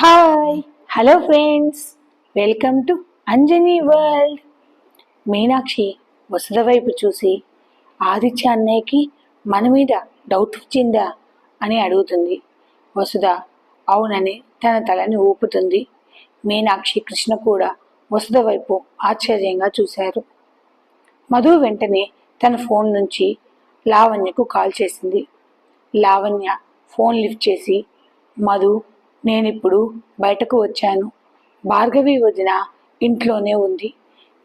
Hi hello friends welcome to Anjani world Meenakshi Vasudha వైపు చూసి ఆదిత్య అన్నయ్యకి మన మీద డౌట్ వచ్చిందా అని అడుగుతుంది. వసుధ అవునని తన తలని ఊపుతుంది. మీనాక్షి కృష్ణ కూడా వసుధ వైపు ఆశ్చర్యంగా చూశారు. మధు వెంటనే తన ఫోన్ నుంచి లావణ్యకు కాల్ చేసింది. లావణ్య ఫోన్ లిఫ్ట్ చేసి మధు నేనిప్పుడు బయటకు వచ్చాను. భార్గవి వదిన ఇంట్లోనే ఉంది.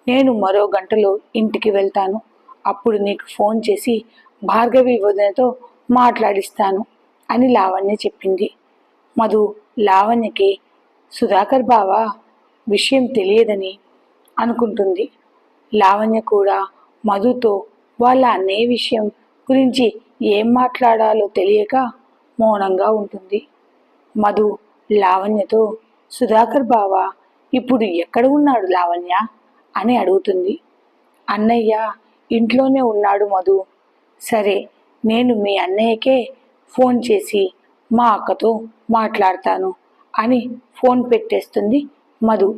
నేను మరో గంటలో ఇంటికి వెళ్తాను. అప్పుడు నీకు ఫోన్ చేసి భార్గవి వదినతో మాట్లాడిస్తాను అని లావణ్య చెప్పింది. మధు లావణ్యకి సుధాకర్ బావ విషయం తెలియదని అనుకుంటుంది. లావణ్య కూడా మధుతో వాళ్ళ అన్నయ్య విషయం గురించి ఏం మాట్లాడాలో తెలియక మౌనంగా ఉంటుంది. మధు లావణ్యతో సుధాకర్ బావ ఇప్పుడు ఎక్కడ ఉన్నాడు లావణ్య? అని అడుగుతుంది. అన్నయ్య ఇంట్లోనే ఉన్నాడు మధు. సరే నేను మీ అన్నయ్యకే ఫోన్ చేసి మా అక్కతో మాట్లాడతాను అని ఫోన్ పెట్టేస్తుంది మధు.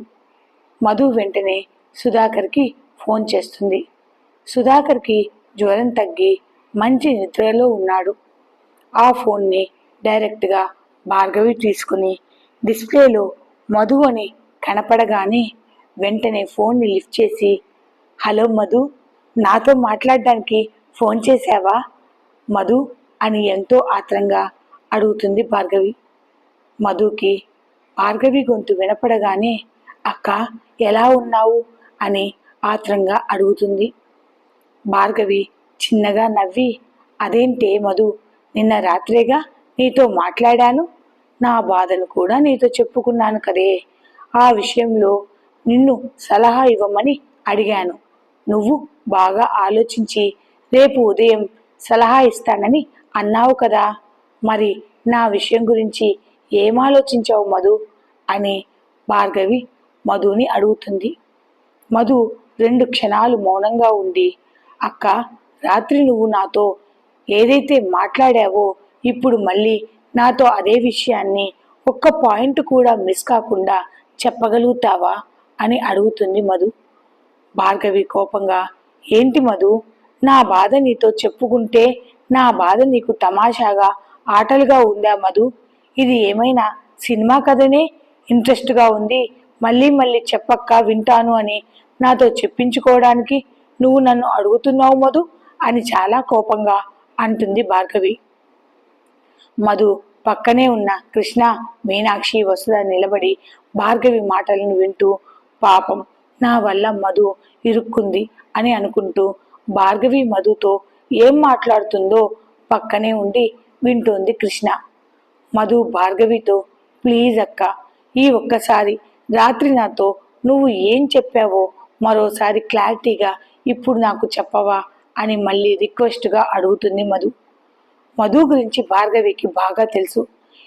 మధు వెంటనే సుధాకర్కి ఫోన్ చేస్తుంది. సుధాకర్కి జ్వరం తగ్గి మంచి నిద్రలో ఉన్నాడు. ఆ ఫోన్ని డైరెక్ట్గా భార్గవి తీసుకుని డిస్ప్లేలో మధు అని కనపడగానే వెంటనే ఫోన్ని లిఫ్ట్ చేసి హలో మధు నాతో మాట్లాడడానికి ఫోన్ చేశావా? మధు అని ఎంతో ఆత్రంగా అడుగుతుంది భార్గవి. మధుకి భార్గవి గొంతు వినపడగానే అక్క ఎలా ఉన్నావు? అని ఆత్రంగా అడుగుతుంది. భార్గవి చిన్నగా నవ్వి అదేంటే మధు నిన్న రాత్రేగా నీతో మాట్లాడాను? నా బాధను కూడా నీతో చెప్పుకున్నాను కదే. ఆ విషయంలో నిన్ను సలహా ఇవ్వమని అడిగాను. నువ్వు బాగా ఆలోచించి రేపు ఉదయం సలహా ఇస్తానని అన్నావు కదా. మరి నా విషయం గురించి ఏం ఆలోచించావు మధు? అని భార్గవి మధుని అడుగుతుంది. మధు రెండు క్షణాలు మౌనంగా ఉండి అక్క రాత్రి నువ్వు నాతో ఏదైతే మాట్లాడావో ఇప్పుడు మళ్ళీ నాతో అదే విషయాన్ని ఒక్క పాయింట్ కూడా మిస్ కాకుండా చెప్పగలుగుతావా అని అడుగుతుంది మధు. భార్గవి కోపంగా ఏంటి మధు? నా బాధ నీతో చెప్పుకుంటే నా బాధ నీకు తమాషాగా ఆటలుగా ఉందా మధు? ఇది ఏమైనా సినిమా కథనే? ఇంట్రెస్ట్గా ఉంది. మళ్ళీ మళ్ళీ చెప్పక్క వింటాను అని నాతో చెప్పించుకోవడానికి నువ్వు నన్ను అడుగుతున్నావు మధు అని చాలా కోపంగా అంటుంది భార్గవి. మధు పక్కనే ఉన్న కృష్ణ మీనాక్షి వసుధ నిలబడి భార్గవి మాటలను వింటూ పాపం నా వల్ల మధు ఇరుక్కుంది అని అనుకుంటూ భార్గవి మధుతో ఏం మాట్లాడుతుందో పక్కనే ఉండి వింటోంది కృష్ణ. మధు భార్గవితో ప్లీజ్ అక్క ఈ ఒక్కసారి రాత్రి నాతో నువ్వు ఏం చెప్పావో మరోసారి క్లారిటీగా ఇప్పుడు నాకు చెప్పవా అని మళ్ళీ రిక్వెస్ట్గా అడుగుతుంది మధు. మధు గురించి భార్గవికి బాగా తెలుసు.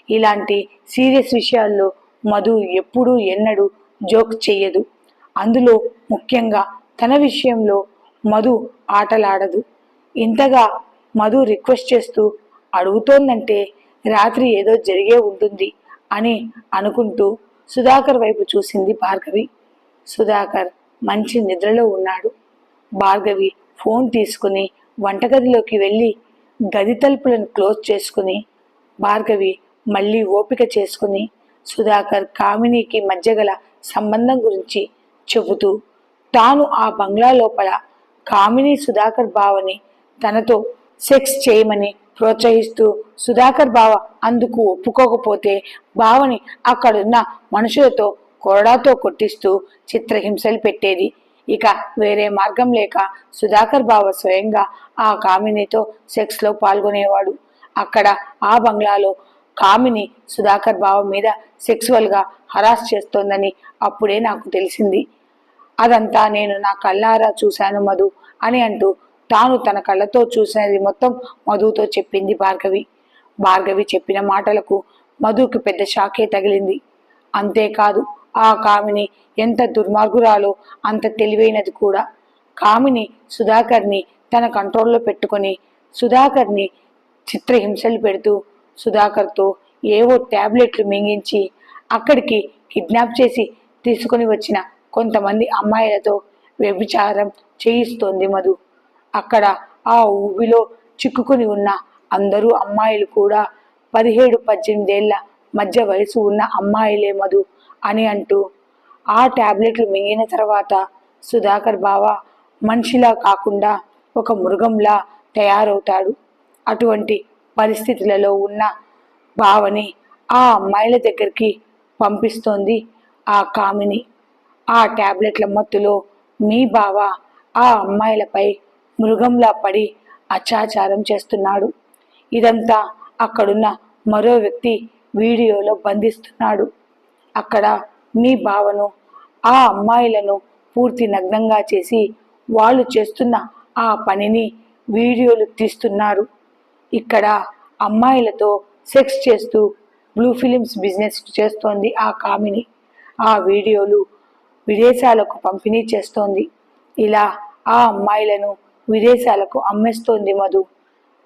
ఇలాంటి సీరియస్ విషయాల్లో మధు ఎప్పుడూ ఎన్నడూ జోక్ చెయ్యదు. అందులో ముఖ్యంగా తన విషయంలో మధు ఆటలాడదు. ఇంతగా మధు రిక్వెస్ట్ చేస్తూ అడుగుతోందంటే రాత్రి ఏదో జరిగే ఉంటుంది అని అనుకుంటూ సుధాకర్ వైపు చూసింది భార్గవి. సుధాకర్ మంచి నిద్రలో ఉన్నాడు. భార్గవి ఫోన్ తీసుకుని వంటగదిలోకి వెళ్ళి గది తలుపులను క్లోజ్ చేసుకుని భార్గవి మళ్ళీ ఓపిక చేసుకుని సుధాకర్ కామినికి మధ్య గల సంబంధం గురించి చెబుతూ తాను ఆ బంగ్లా లోపల కామిని సుధాకర్ బావని తనతో సెక్స్ చేయమని ప్రోత్సహిస్తూ సుధాకర్ బావ అందుకు ఒప్పుకోకపోతే బావని అక్కడున్న మనుషులతో కొరడాతో కొట్టిస్తూ చిత్రహింసలు పెట్టేది ఇక వేరే మార్గం లేక సుధాకర్ బావ స్వయంగా ఆ కామినితో సెక్స్లో పాల్గొనేవాడు. అక్కడ ఆ బంగ్లాలో కామిని సుధాకర్ బావ మీద సెక్సువల్గా హరాస్ చేస్తోందని అప్పుడే నాకు తెలిసింది. అదంతా నేను నా కళ్ళారా చూశాను మధు అని అంటూ తాను తన కళ్ళతో చూసినది మొత్తం మధుతో చెప్పింది భార్గవి. భార్గవి చెప్పిన మాటలకు మధుకి పెద్ద షాకే తగిలింది. అంతేకాదు ఆ కామిని ఎంత దుర్మార్గురాలో అంత తెలివైనది కూడా. కామిని సుధాకర్ని తన కంట్రోల్లో పెట్టుకొని సుధాకర్ని చిత్రహింసలు పెడుతూ సుధాకర్తో ఏవో టాబ్లెట్లు మింగించి అక్కడికి కిడ్నాప్ చేసి తీసుకుని వచ్చిన కొంతమంది అమ్మాయిలతో వ్యభిచారం చేయిస్తోంది మధు. అక్కడ ఆ ఊబిలో చిక్కుకుని ఉన్న అందరూ అమ్మాయిలు కూడా పదిహేడు పద్దెనిమిదేళ్ళ మధ్య వయసు ఉన్న అమ్మాయిలే మధు. అని అంటూ ఆ టాబ్లెట్లు మింగిన తర్వాత సుధాకర్ బావ మనిషిలా కాకుండా ఒక మృగంలా తయారవుతాడు. అటువంటి పరిస్థితులలో ఉన్న బావని ఆ అమ్మాయిల దగ్గరికి పంపిస్తోంది ఆ కామిని. ఆ టాబ్లెట్ల మత్తులో మీ బావ ఆ అమ్మాయిలపై మృగంలా పడి అత్యాచారం చేస్తున్నాడు. ఇదంతా అక్కడున్న మరో వ్యక్తి వీడియోలో బంధిస్తున్నాడు. అక్కడ మీ బావను ఆ అమ్మాయిలను పూర్తి నగ్నంగా చేసి వాళ్ళు చేస్తున్న ఆ పనిని వీడియోలు తీస్తున్నారు. ఇక్కడ అమ్మాయిలతో సెక్స్ చేస్తూ బ్లూ ఫిలిమ్స్ బిజినెస్ చేస్తోంది ఆ కామిని. ఆ వీడియోలు విదేశాలకు పంపిణీ చేస్తోంది. ఇలా ఆ అమ్మాయిలను విదేశాలకు అమ్మేస్తోంది మధు.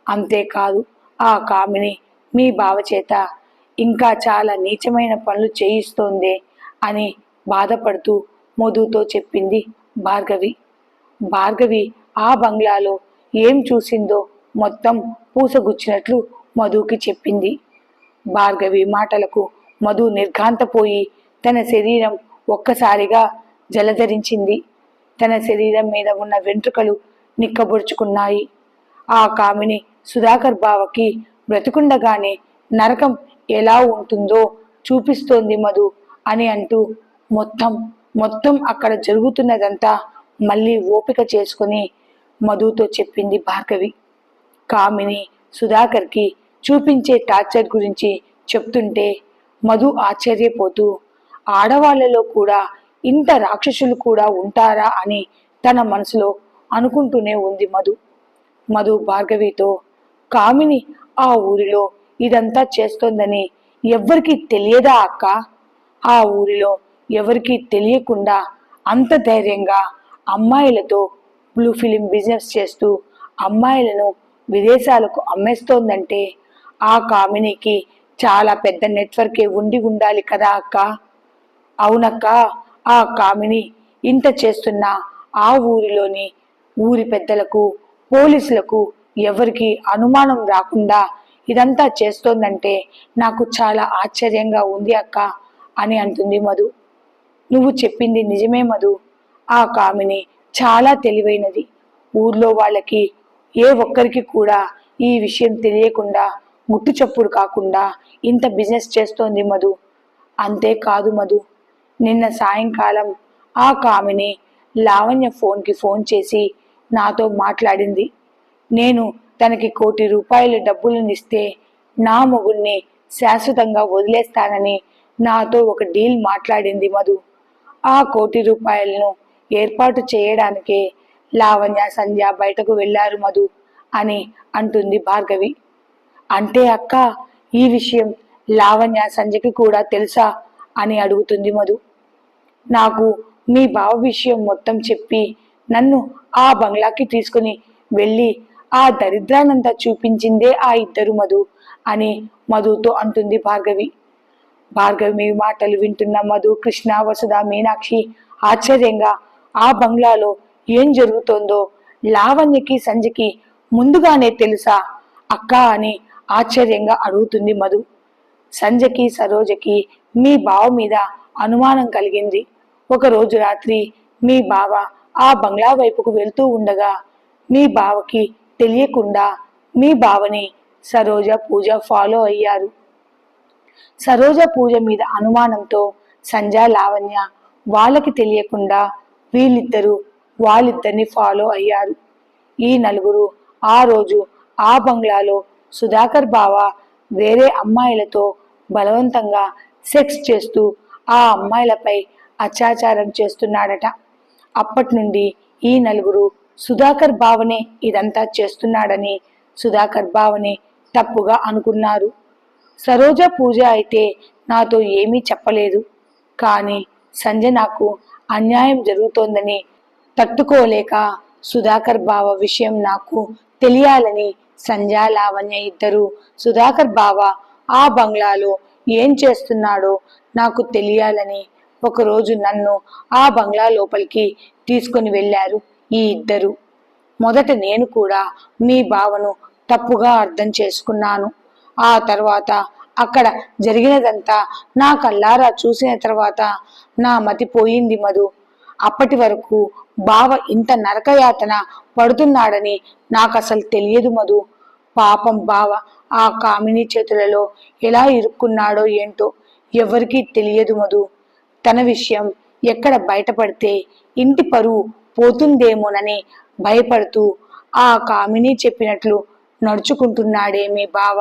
అంతేకాదు ఆ కామిని మీ బావ చేత ఇంకా చాలా నీచమైన పనులు చేయిస్తోందే అని బాధపడుతూ మధుతో చెప్పింది భార్గవి. భార్గవి ఆ బంగ్లాలో ఏం చూసిందో మొత్తం పూసగుచ్చినట్లు మధుకి చెప్పింది. భార్గవి మాటలకు మధు నిర్ఘాంతపోయి తన శరీరం ఒక్కసారిగా జలధరించింది. తన శరీరం మీద ఉన్న వెంట్రుకలు నిక్కబొడుచుకున్నాయి. ఆ కామిని సుధాకర్ బావకి బ్రతికుండగానే నరకం ఎలా ఉంటుందో చూపిస్తోంది మధు అని అంటూ మొత్తం మొత్తం అక్కడ జరుగుతున్నదంతా మళ్ళీ ఓపిక చేసుకుని మధుతో చెప్పింది భార్గవి. కామిని సుధాకర్కి చూపించే టార్చర్ గురించి చెప్తుంటే మధు ఆశ్చర్యపోతూ ఆడవాళ్ళలో కూడా ఇంత రాక్షసులు కూడా ఉంటారా అని తన మనసులో అనుకుంటూనే ఉంది మధు. మధు భార్గవితో కామిని ఆ ఊరిలో ఇదంతా చేస్తోందని ఎవ్వరికి తెలియదా అక్క? ఆ ఊరిలో ఎవరికి తెలియకుండా అంత ధైర్యంగా అమ్మాయిలతో బ్లూ ఫిలిం బిజినెస్ చేస్తూ అమ్మాయిలను విదేశాలకు అమ్మేస్తోందంటే ఆ కామినీకి చాలా పెద్ద నెట్వర్కే ఉండి ఉండాలి కదా అక్క? అవునక్క ఆ కామిని ఇంత చేస్తున్న ఆ ఊరిలోని ఊరి పెద్దలకు పోలీసులకు ఎవరికి అనుమానం రాకుండా ఇదంతా చేస్తోందంటే నాకు చాలా ఆశ్చర్యంగా ఉంది అక్క అని అంటుంది మధు. నువ్వు చెప్పింది నిజమే మధు. ఆ కామిని చాలా తెలివైనది. ఊర్లో వాళ్ళకి ఏ ఒక్కరికి కూడా ఈ విషయం తెలియకుండా గుట్టు చప్పుడు కాకుండా ఇంత బిజినెస్ చేస్తోంది మధు. అంతేకాదు మధు. నిన్న సాయంకాలం ఆ కామిని లావణ్య ఫోన్కి ఫోన్ చేసి నాతో మాట్లాడింది. నేను తనకి కోటి రూపాయల డబ్బులను ఇస్తే నా మొగుణ్ణి శాశ్వతంగా వదిలేస్తానని నాతో ఒక డీల్ మాట్లాడింది మధు. ఆ కోటి రూపాయలను ఏర్పాటు చేయడానికే లావణ్య సంధ్య బయటకు వెళ్ళారు మధు అని అంటుంది భార్గవి. అంటే అక్క ఈ విషయం లావణ్య సంధ్యకి కూడా తెలుసా అని అడుగుతుంది మధు. నాకు మీ బావ విషయం మొత్తం చెప్పి నన్ను ఆ బంగ్లాకి తీసుకుని వెళ్ళి ఆ దరిద్రానంతా చూపించిందే ఆ ఇద్దరు మధు అని మధుతో అంటుంది భార్గవి. భార్గవి మాటలు వింటున్న మధు కృష్ణ వసుధ మీనాక్షి ఆశ్చర్యంగా ఆ బంగ్లాలో ఏం జరుగుతోందో లావణ్యకి సంజకి ముందుగానే తెలుసా? అక్క అని ఆశ్చర్యంగా అడుగుతుంది మధు. సంజకి సరోజకి మీ బావ మీద అనుమానం కలిగింది. ఒకరోజు రాత్రి మీ బావ ఆ బంగ్లా వైపుకు వెళ్తూ ఉండగా మీ బావకి తెలియకుండా మీ బావని సరోజ పూజ ఫాలో అయ్యారు. సరోజ పూజ మీద అనుమానంతో సంజ లావణ్య వాళ్ళకి తెలియకుండా వీళ్ళిద్దరూ వాళ్ళిద్దరిని ఫాలో అయ్యారు. ఈ నలుగురు ఆ రోజు ఆ బంగ్లాలో సుధాకర్ బావ వేరే అమ్మాయిలతో బలవంతంగా సెక్స్ చేస్తూ ఆ అమ్మాయిలపై అత్యాచారం చేస్తున్నాడట. అప్పటి నుండి ఈ నలుగురు సుధాకర్ బావనే ఇదంతా చేస్తున్నాడని సుధాకర్ బావనే తప్పుగా అనుకున్నారు. సరోజ పూజ అయితే నాతో ఏమీ చెప్పలేదు. కానీ సంజ నాకు అన్యాయం జరుగుతోందని తట్టుకోలేక సుధాకర్ బావ విషయం నాకు తెలియాలని సంజ లావణ్య ఇద్దరు సుధాకర్ బావ ఆ బంగ్లాలో ఏం చేస్తున్నాడో నాకు తెలియాలని ఒకరోజు నన్ను ఆ బంగ్లా లోపలికి తీసుకొని వెళ్ళారు. ఈ ఇద్దరు. మొదట నేను కూడా మీ బావను తప్పుగా అర్థం చేసుకున్నాను. ఆ తర్వాత అక్కడ జరిగినదంతా నా కల్లారా చూసిన తర్వాత నా మతి పోయింది మధు. అప్పటి వరకు బావ ఇంత నరకయాతన పడుతున్నాడని నాకు అసలు తెలియదు మధు. పాపం బావ ఆ కామిని చేతులలో ఎలా ఇరుక్కున్నాడో ఏంటో ఎవరికీ తెలియదు మధు. తన విషయం ఎక్కడ బయటపడితే ఇంటి పరువు పోతుందేమోనని భయపడుతూ ఆ కామిని చెప్పినట్లు నడుచుకుంటున్నాడే మీ బావ.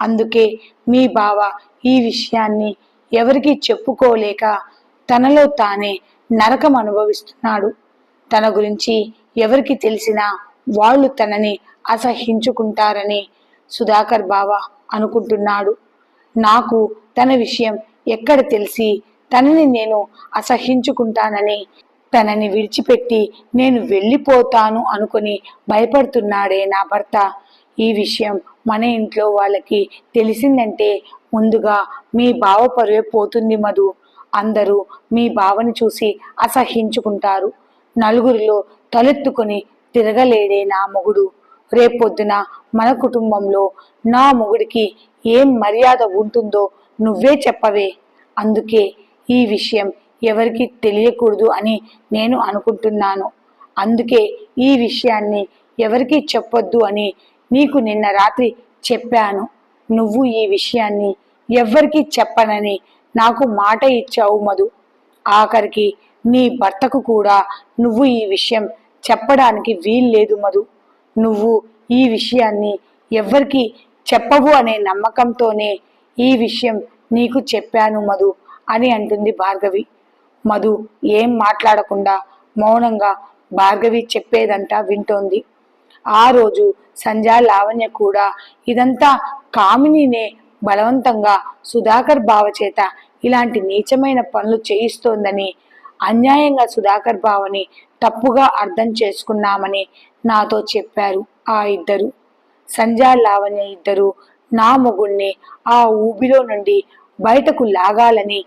అందుకే మీ బావ ఈ విషయాన్ని ఎవరికీ చెప్పుకోలేక తనలో తానే నరకం అనుభవిస్తున్నాడు. తన గురించి ఎవరికి తెలిసినా వాళ్ళు తనని అసహించుకుంటారని సుధాకర్ బావ అనుకుంటున్నాడు. నాకు తన విషయం ఎక్కడ తెలిసి తనని నేను అసహించుకుంటానని తనని విడిచిపెట్టి నేను వెళ్ళిపోతాను అనుకుని భయపడుతున్నాడే నా భర్త. ఈ విషయం మన ఇంట్లో వాళ్ళకి తెలిసిందంటే ముందుగా మీ బావ పరువే పోతుంది మధు. అందరూ మీ బావని చూసి అసహించుకుంటారు. నలుగురిలో తలెత్తుకొని తిరగలేడే నా మొగుడు. రేపొద్దున మన కుటుంబంలో నా మొగుడికి ఏం మర్యాద ఉంటుందో నువ్వే చెప్పవే. అందుకే ఈ విషయం ఎవరికి తెలియకూడదు అని నేను అనుకుంటున్నాను. అందుకే ఈ విషయాన్ని ఎవరికి చెప్పొద్దు అని నీకు నిన్న రాత్రి చెప్పాను. నువ్వు ఈ విషయాన్ని ఎవ్వరికీ చెప్పనని నాకు మాట ఇచ్చావు మధు. ఆఖరికి నీ భర్తకు కూడా నువ్వు ఈ విషయం చెప్పడానికి వీల్లేదు మధు. నువ్వు ఈ విషయాన్ని ఎవ్వరికి చెప్పవు అనే నమ్మకంతోనే ఈ విషయం నీకు చెప్పాను మధు అని అంటుంది భార్గవి. మధు ఏం మాట్లాడకుండా మౌనంగా భార్గవి చెప్పేదంతా వింటోంది. ఆ రోజు సంధ్యా లావణ్య కూడా ఇదంతా కామినినే బలవంతంగా సుధాకర్ బావ చేత ఇలాంటి నీచమైన పనులు చేయిస్తోందని అన్యాయంగా సుధాకర్ బావని తప్పుగా అర్థం చేసుకున్నామని నాతో చెప్పారు ఆ ఇద్దరు. సంధ్యా లావణ్య ఇద్దరు నా మొగుణ్ణి ఆ ఊబిలో నుండి బయటకు లాగాలని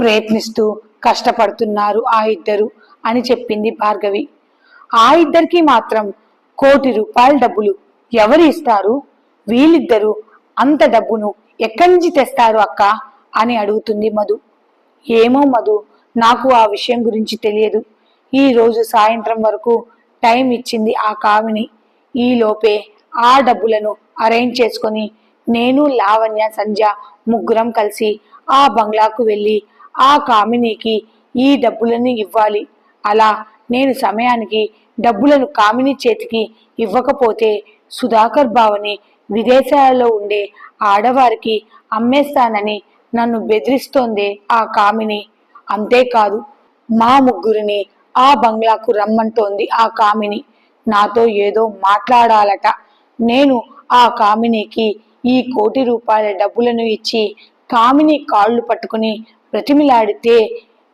ప్రయత్నిస్తూ కష్టపడుతున్నారు ఆ ఇద్దరు అని చెప్పింది భార్గవి. ఆ ఇద్దరికి మాత్రం కోటి రూపాయల డబ్బులు ఎవరు ఇస్తారు? వీళ్ళిద్దరూ అంత డబ్బును ఎక్కడి నుంచి తెస్తారు అక్క? అని అడుగుతుంది మధు. ఏమో మధు నాకు ఆ విషయం గురించి తెలియదు. ఈ రోజు సాయంత్రం వరకు టైం ఇచ్చింది ఆ కావిని ఈలోపే ఆ డబ్బులను అరేంజ్ చేసుకొని నేను లావణ్య సంధ్య ముగ్గురం కలిసి ఆ బంగ్లాకు వెళ్ళి ఆ కామినీకి ఈ డబ్బులను ఇవ్వాలి. అలా నేను సమయానికి డబ్బులను కామిని చేతికి ఇవ్వకపోతే సుధాకర్ బావని విదేశాలలో ఉండే ఆడవారికి అమ్మేస్తానని నన్ను బెదిరిస్తోందే ఆ కామిని. అంతేకాదు మా ముగ్గురిని ఆ బంగ్లాకు రమ్మంటోంది ఆ కామిని. నాతో ఏదో మాట్లాడాలట. నేను ఆ కామినికి ఈ కోటి రూపాయల డబ్బులను ఇచ్చి కామిని కాళ్ళు పట్టుకుని బ్రతిమిలాడితే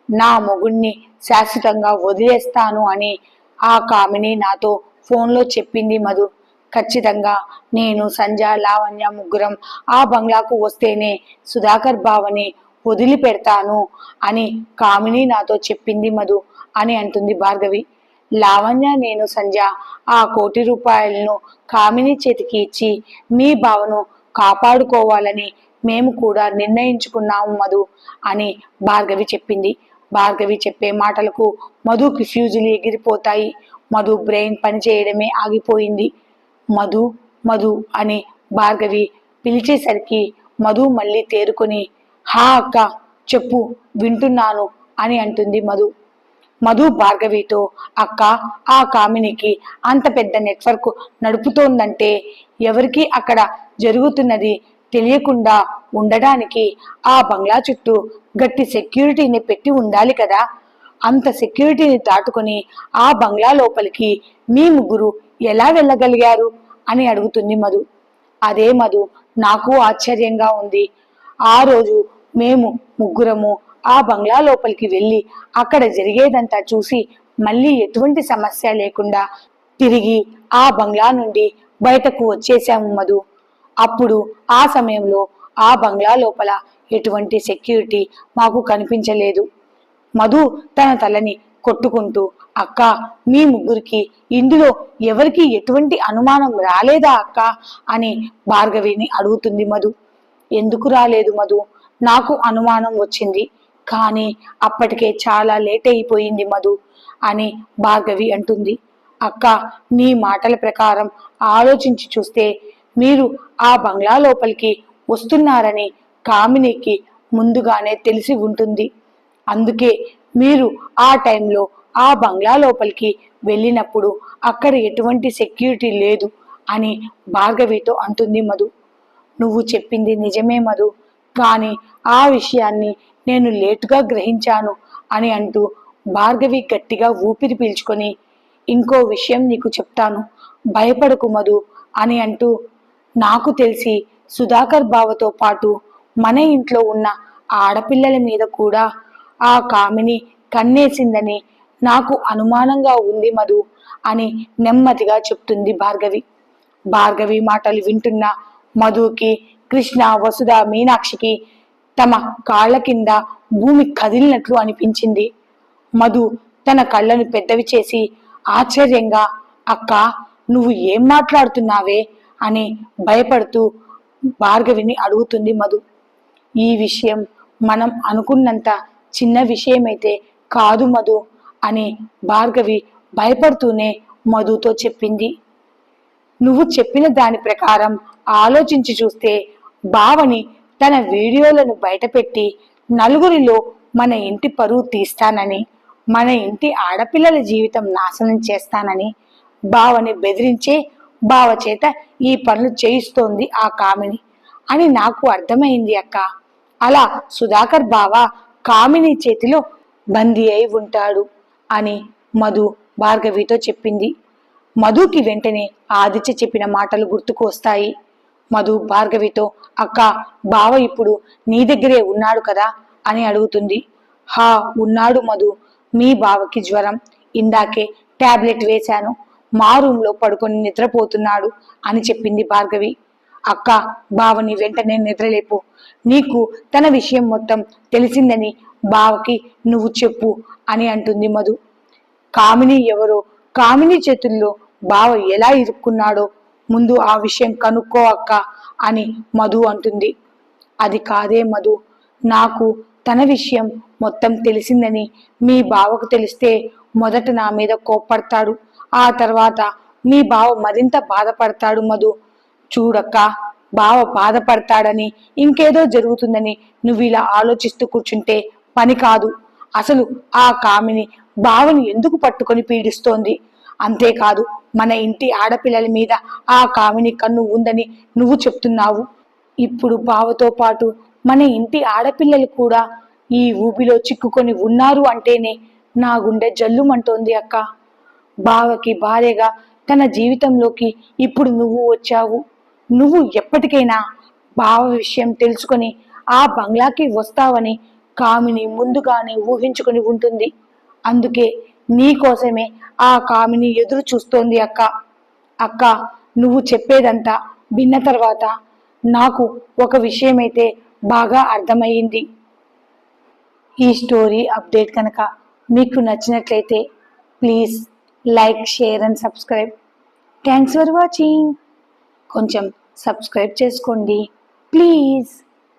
నా మొగుణ్ణి శాశ్వతంగా వదిలేస్తాను అని ఆ కామిని నాతో ఫోన్లో చెప్పింది మధు. ఖచ్చితంగా నేను సంజ లావణ్య ముగ్గురం ఆ బంగ్లాకు వస్తేనే సుధాకర్ బావని వదిలిపెడతాను అని కామిని నాతో చెప్పింది మధు అని అంటుంది భార్గవి. లావణ్య నేను సంజ ఆ కోటి రూపాయలను కామిని చేతికి ఇచ్చి మీ బావను కాపాడుకోవాలని మేము కూడా నిర్ణయించుకున్నాము మధు అని భార్గవి చెప్పింది. భార్గవి చెప్పే మాటలకు మధుకి ఫ్యూజులు ఎగిరిపోతాయి. మధు బ్రెయిన్ పనిచేయడమే ఆగిపోయింది. మధు మధు అని భార్గవి పిలిచేసరికి మధు మళ్ళీ తేరుకొని హా అక్క చెప్పు వింటున్నాను అని అంటుంది మధు. మధు భార్గవితో అక్క ఆ కామినికి అంత పెద్ద నెట్వర్క్ నడుపుతోందంటే ఎవరికి అక్కడ జరుగుతున్నది తెలియకుండా ఉండడానికి ఆ బంగ్లా చుట్టూ గట్టి సెక్యూరిటీని పెట్టి ఉండాలి కదా. అంత సెక్యూరిటీని దాటుకొని ఆ బంగ్లా లోపలికి మీ ముగ్గురు ఎలా వెళ్ళగలిగారు? అని అడుగుతుంది మధు. అదే మధు నాకు ఆశ్చర్యంగా ఉంది. ఆ రోజు మేము ముగ్గురము ఆ బంగ్లా లోపలికి వెళ్ళి అక్కడ జరిగేదంతా చూసి మళ్ళీ ఎటువంటి సమస్య లేకుండా తిరిగి ఆ బంగ్లా నుండి బయటకు వచ్చేసాము మధు. అప్పుడు ఆ సమయంలో ఆ బంగ్లా లోపల ఎటువంటి సెక్యూరిటీ మాకు కనిపించలేదు. మధు తన తలని కొట్టుకుంటూ అక్క మీ ముగ్గురికి ఇందులో ఎవరికి ఎటువంటి అనుమానం రాలేదా అక్క? అని భార్గవిని అడుగుతుంది మధు. ఎందుకు రాలేదు మధు? నాకు అనుమానం వచ్చింది. కానీ అప్పటికే చాలా లేట్ అయిపోయింది మధు అని భార్గవి అంటుంది. అక్క నీ మాటల ప్రకారం ఆలోచించి చూస్తే మీరు ఆ బంగ్లా లోపలికి వస్తున్నారని కామినికి ముందుగానే తెలిసి ఉంటుంది. అందుకే మీరు ఆ టైంలో ఆ బంగ్లా లోపలికి వెళ్ళినప్పుడు అక్కడ ఎటువంటి సెక్యూరిటీ లేదు అని భార్గవితో అంటుంది మధు. నువ్వు చెప్పింది నిజమే మధు కానీ ఆ విషయాన్ని నేను లేటుగా గ్రహించాను అని అంటూ భార్గవి గట్టిగా ఊపిరి పీల్చుకొని ఇంకో విషయం నీకు చెప్తాను భయపడకు మధు అని అంటూ నాకు తెలిసి సుధాకర్ బావతో పాటు మన ఇంట్లో ఉన్న ఆడపిల్లల మీద కూడా ఆ కామిని కన్నేసిందని నాకు అనుమానంగా ఉంది మధు అని నెమ్మదిగా చెప్తుంది భార్గవి. భార్గవి మాటలు వింటున్న మధుకి కృష్ణ వసుధ మీనాక్షికి తమ కాళ్ళ కింద భూమి కదిలినట్లు అనిపించింది. మధు తన కళ్ళను పెద్దవి చేసి ఆశ్చర్యంగా అక్క నువ్వు ఏం మాట్లాడుతున్నావే? అని భయపడుతూ భార్గవిని అడుగుతుంది మధు. ఈ విషయం మనం అనుకున్నంత చిన్న విషయమైతే కాదు మధు అని భార్గవి భయపడుతూనే మధుతో చెప్పింది. నువ్వు చెప్పిన దాని ప్రకారం ఆలోచించి చూస్తే భావని తన వీడియోలను బయటపెట్టి నలుగురిలో మన ఇంటి పరువు తీస్తానని మన ఇంటి ఆడపిల్లల జీవితం నాశనం చేస్తానని భావని బెదిరించే బావ చేత ఈ పనులు చేయిస్తోంది ఆ కామిని. అని నాకు అర్థమైంది అక్క. అలా సుధాకర్ బావ కామిని చేతిలో బందీ అయి ఉంటాడు అని మధు భార్గవితో చెప్పింది. మధుకి వెంటనే ఆదిత్య చెప్పిన మాటలు గుర్తుకు వస్తాయి. మధు భార్గవితో అక్క బావ ఇప్పుడు నీ దగ్గరే ఉన్నాడు కదా? అని అడుగుతుంది. హా ఉన్నాడు మధు. మీ బావకి జ్వరం. ఇందాకే టాబ్లెట్ వేశాను. మా రూమ్లో పడుకొని నిద్రపోతున్నాడు అని చెప్పింది భార్గవి. అక్క బావని వెంటనే నిద్రలేపు. నీకు తన విషయం మొత్తం తెలిసిందని బావకి నువ్వు చెప్పు అని అంటుంది మధు. కామిని ఎవరో కామిని చేతుల్లో బావ ఎలా ఇరుక్కున్నాడో ముందు ఆ విషయం కనుక్కో అక్క అని మధు అంటుంది. అది కాదే మధు. నాకు తన విషయం మొత్తం తెలిసిందని మీ బావకు తెలిస్తే మొదట నా మీద కోప్పడతాడు. ఆ తర్వాత మీ బావ మరింత బాధపడతాడు మధు. చూడక్క బావ బాధపడతాడని ఇంకేదో జరుగుతుందని నువ్వు ఇలా ఆలోచిస్తూ కూర్చుంటే పని కాదు. అసలు ఆ కామిని బావని ఎందుకు పట్టుకొని పీడిస్తోంది? అంతేకాదు మన ఇంటి ఆడపిల్లల మీద ఆ కామిని కన్ను ఉందని నువ్వు చెప్తున్నావు. ఇప్పుడు బావతో పాటు మన ఇంటి ఆడపిల్లలు కూడా ఈ ఊబిలో చిక్కుకొని ఉన్నారు అంటేనే నా గుండె జల్లుమంటోంది అక్క. బావకి భార్యగా తన జీవితంలోకి ఇప్పుడు నువ్వు వచ్చావు. నువ్వు ఎప్పటికైనా బావ విషయం తెలుసుకొని ఆ బంగ్లాకి వస్తావని కామిని ముందుగానే ఊహించుకొని ఉంటుంది. అందుకే నీ కోసమే ఆ కామిని ఎదురు చూస్తోంది అక్క. అక్క నువ్వు చెప్పేదంతా విన్న తర్వాత నాకు ఒక విషయమైతే బాగా అర్థమయ్యింది. ఈ స్టోరీ అప్డేట్ కనుక మీకు నచ్చినట్లయితే please like share and subscribe. Thanks for watching. కొంచెం సబ్స్క్రైబ్ చేసుకోండి. ప్లీజ్.